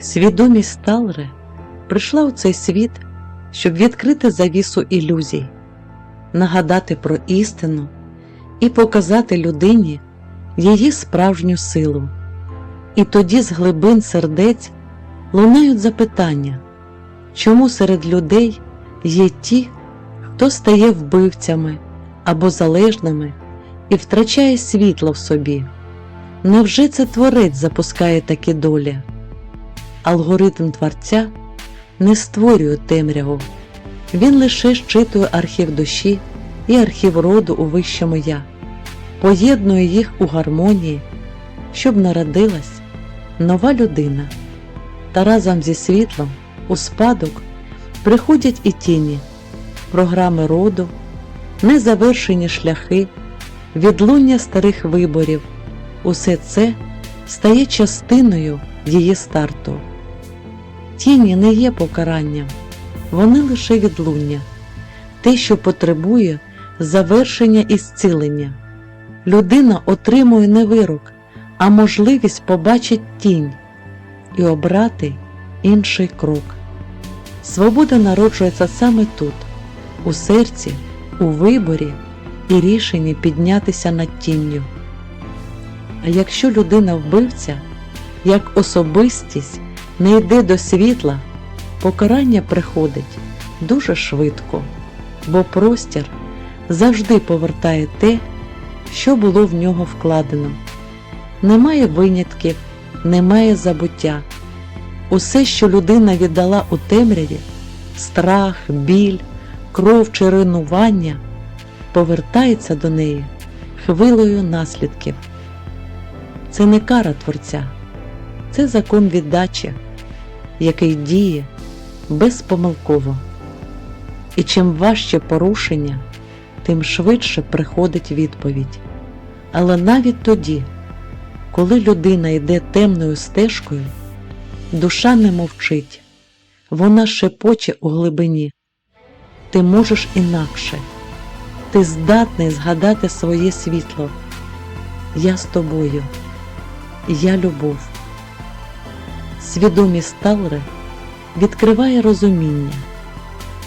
Свідомість Талре прийшла у цей світ, щоб відкрити завісу ілюзій, нагадати про істину і показати людині її справжню силу. І тоді з глибин сердець лунають запитання, чому серед людей є ті, хто стає вбивцями або залежними і втрачає світло в собі. Невже це творець запускає такі долі? Алгоритм творця не створює темряву, він лише щитує архів душі і архів роду у вищому я, поєднує їх у гармонії, щоб народилась нова людина. Та разом зі світлом у спадок приходять і тіні, програми роду, незавершені шляхи, відлуння старих виборів. Усе це стає частиною її старту. Тіні не є покаранням, вони лише відлуння, те, що потребує завершення і зцілення. Людина отримує не вирок, а можливість побачити тінь і обрати інший крок. Свобода народжується саме тут, у серці, у виборі і рішенні піднятися над тінню. А якщо людина вбивця, як особистість не йде до світла, покарання приходить дуже швидко, бо простір завжди повертає те, що було в нього вкладено. Немає винятків, немає забуття. Усе, що людина віддала у темряві, страх, біль, кров чи руйнування, повертається до неї хвилею наслідків. Це не кара Творця, це закон віддачі, який діє безпомилково. І чим важче порушення, тим швидше приходить відповідь. Але навіть тоді, коли людина йде темною стежкою, душа не мовчить, вона шепоче у глибині. Ти можеш інакше, ти здатний згадати своє світло. Я з тобою, я любов. Свідомість Талри відкриває розуміння.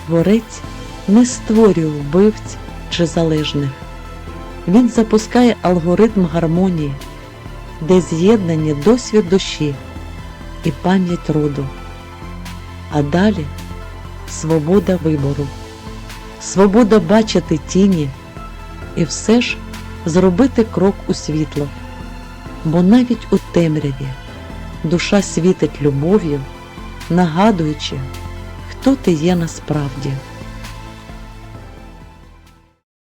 Творець не створює вбивць чи залежних. Він запускає алгоритм гармонії, де з'єднані досвід душі і пам'ять роду. А далі свобода вибору, свобода бачити тіні і все ж зробити крок у світло. Бо навіть у темряві душа світить любов'ю, нагадуючи, хто ти є насправді.